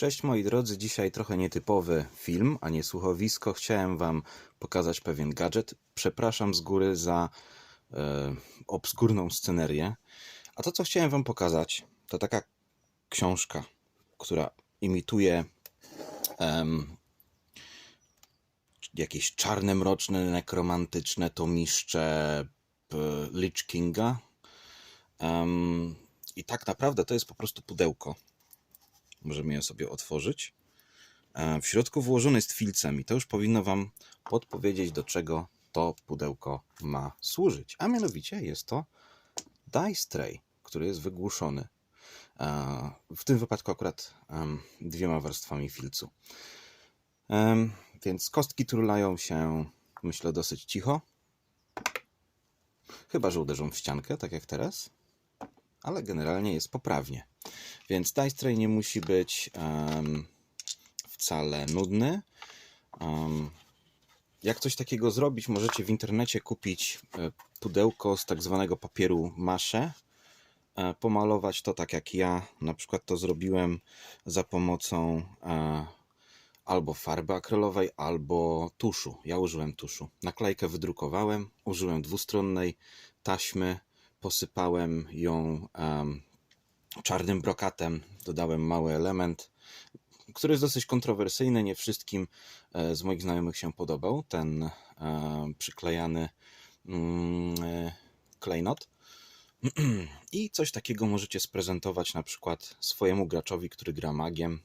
Cześć moi drodzy, dzisiaj trochę nietypowy film, a nie słuchowisko. Chciałem Wam pokazać pewien gadżet. Przepraszam z góry za e, obskurną scenerię. A to, co chciałem Wam pokazać, to taka książka, która imituje em, jakieś czarne, mroczne, nekromantyczne tomiszcze p- Lich Kinga. Em, I tak naprawdę to jest po prostu pudełko. Możemy je sobie otworzyć. E, W środku włożony jest filcem i to już powinno Wam podpowiedzieć, do czego to pudełko ma służyć. A mianowicie jest to dice tray, który jest wygłuszony. E, W tym wypadku akurat em, dwiema warstwami filcu. Więc kostki turlają się, myślę, dosyć cicho. Chyba, że uderzą w ściankę, tak jak teraz. Ale generalnie jest poprawnie. Więc Dice Tray nie musi być em, wcale nudny. Em, jak coś takiego zrobić, możecie w internecie kupić e, pudełko z tak zwanego papieru masze. E, pomalować to tak jak ja na przykład to zrobiłem za pomocą e, albo farby akrylowej, albo tuszu. Ja użyłem tuszu. Naklejkę wydrukowałem, użyłem dwustronnej taśmy, posypałem ją czarnym brokatem, dodałem mały element, który jest dosyć kontrowersyjny. Nie wszystkim e, z moich znajomych się podobał ten e, przyklejany mm, e, klejnot. I coś takiego możecie sprezentować na przykład swojemu graczowi, który gra magiem.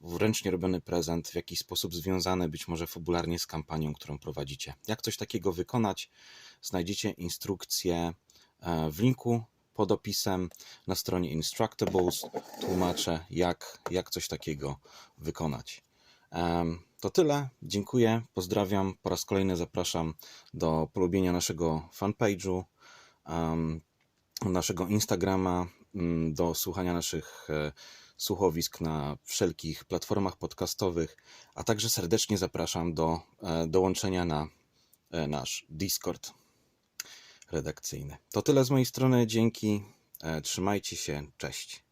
Wręcznie robiony prezent, w jakiś sposób związany być może fabularnie z kampanią, którą prowadzicie. Jak coś takiego wykonać, znajdziecie instrukcję w linku pod opisem na stronie Instructables. Tłumaczę, jak, jak coś takiego wykonać. To tyle. Dziękuję, pozdrawiam. Po raz kolejny zapraszam do polubienia naszego fanpage'u, naszego Instagrama, mm, do słuchania naszych e, słuchowisk na wszelkich platformach podcastowych, a także serdecznie zapraszam do e, dołączenia na e, nasz Discord redakcyjny. To tyle z mojej strony. Dzięki. E, Trzymajcie się. Cześć.